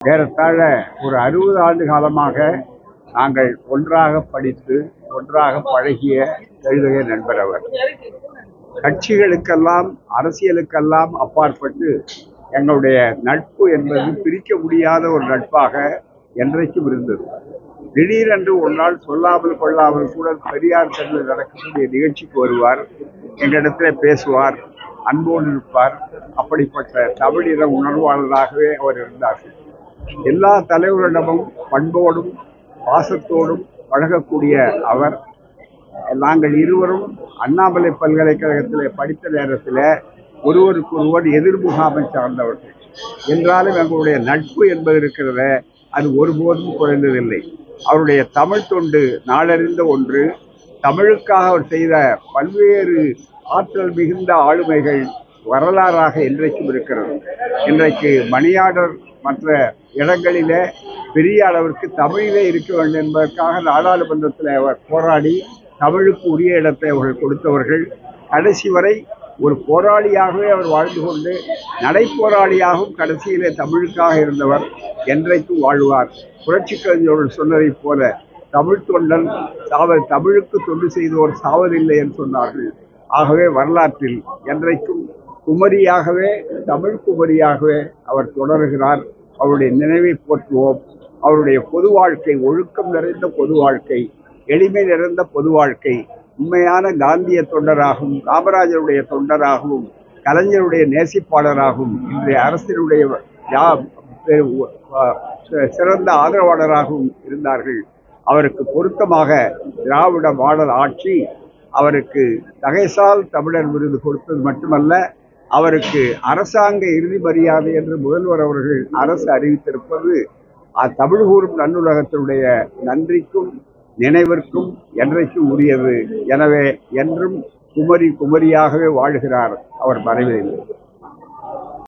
ஏறத்தாழ ஒரு அறுபது ஆண்டு காலமாக நாங்கள் ஒன்றாக படித்து ஒன்றாக பழகிய எழுதுகை நண்பர் அவர். கட்சிகளுக்கெல்லாம் அரசியலுக்கெல்லாம் அப்பாற்பட்டு எங்களுடைய நட்பு என்பது பிரிக்க முடியாத ஒரு நட்பாக என்றைக்கும் இருந்தது. திடீரென்று ஒரு நாள் சொல்லாமல் கொள்ளாமல் கூட பெரியார் தெருவில் நடக்கக்கூடிய நிகழ்ச்சிக்கு வருவார் எங்களிடத்தில் பேசுவார் அன்போடு இருப்பார். அப்படிப்பட்ட தமிழின உணர்வாளராகவே அவர் இருந்தார் எல்லா தலைவர்களிடமும் பண்போடும் பாசத்தோடும் பழகக்கூடிய அவர். நாங்கள் இருவரும் அண்ணாமலை பல்கலைக்கழகத்தில் படித்த நேரத்தில் ஒருவருக்கொருவர் எதிர்முகாமை சார்ந்தவர்கள். என்றாலும் எங்களுடைய நட்பு என்பது இருக்கிறத அது ஒருபோதும் குறைந்ததில்லை. அவருடைய தமிழ் தொண்டு நாளறிந்த ஒன்று தமிழுக்காக அவர் செய்த பல்வேறு ஆற்றல் மிகுந்த ஆளுமைகள் வரலாறாக இன்றைக்கும் இருக்கிறது. இன்றைக்கு மணியாடர் மற்ற இடங்களிலே பெரிய அளவிற்கு தமிழிலே இருக்க வேண்டும் என்பதற்காக நாடாளுமன்றத்தில் அவர் போராடி தமிழுக்கு உரிய இடத்தை அவர்கள் கொடுத்தவர்கள். கடைசி வரை ஒரு போராளியாகவே அவர் வாழ்ந்து கொண்டு நடைப்போராளியாகவும் கடைசியிலே தமிழுக்காக இருந்தவர் என்றைக்கும் வாழ்வார். புரட்சி கவிஞர்கள் சொன்னதைப் போல தமிழ் தொண்டன் சாவல் தமிழுக்கு தொண்டு செய்தோர் சாவதில்லை என்று சொன்னார்கள். ஆகவே வரலாற்றில் என்றைக்கும் குமரியாகவே தமிழ் குமரியாகவே அவர் தொடர்கிறார். அவருடைய நினைவை போற்றுவோம். அவருடைய பொது வாழ்க்கை ஒழுக்கம் நிறைந்த பொது வாழ்க்கை எளிமை நிறைந்த பொது வாழ்க்கை உண்மையான காந்திய தொண்டராகவும் காமராஜருடைய தொண்டராகவும் கலைஞருடைய நேசிப்பாளராகவும் இன்றைய அரசினுடைய யா- சிறந்த ஆதரவாளராகவும் இருந்தார்கள். அவருக்கு பொருத்தமாக திராவிட மாடல் ஆட்சி அவருக்கு தகைசால் தமிழர் விருது கொடுத்தது மட்டுமல்ல அவருக்கு அரசாங்க இறுதி மரியாதை என்று முதல்வர் அவர்கள் அரசு அறிவித்திருப்பது அ- கூறும் நன்னுலகத்தினுடைய நன்றிக்கும் நினைவிற்கும் என்றைக்கும் உரியது. எனவே என்றும் குமரி குமரியாகவே வாழ்கிறார் அவர் மறைவதில்லை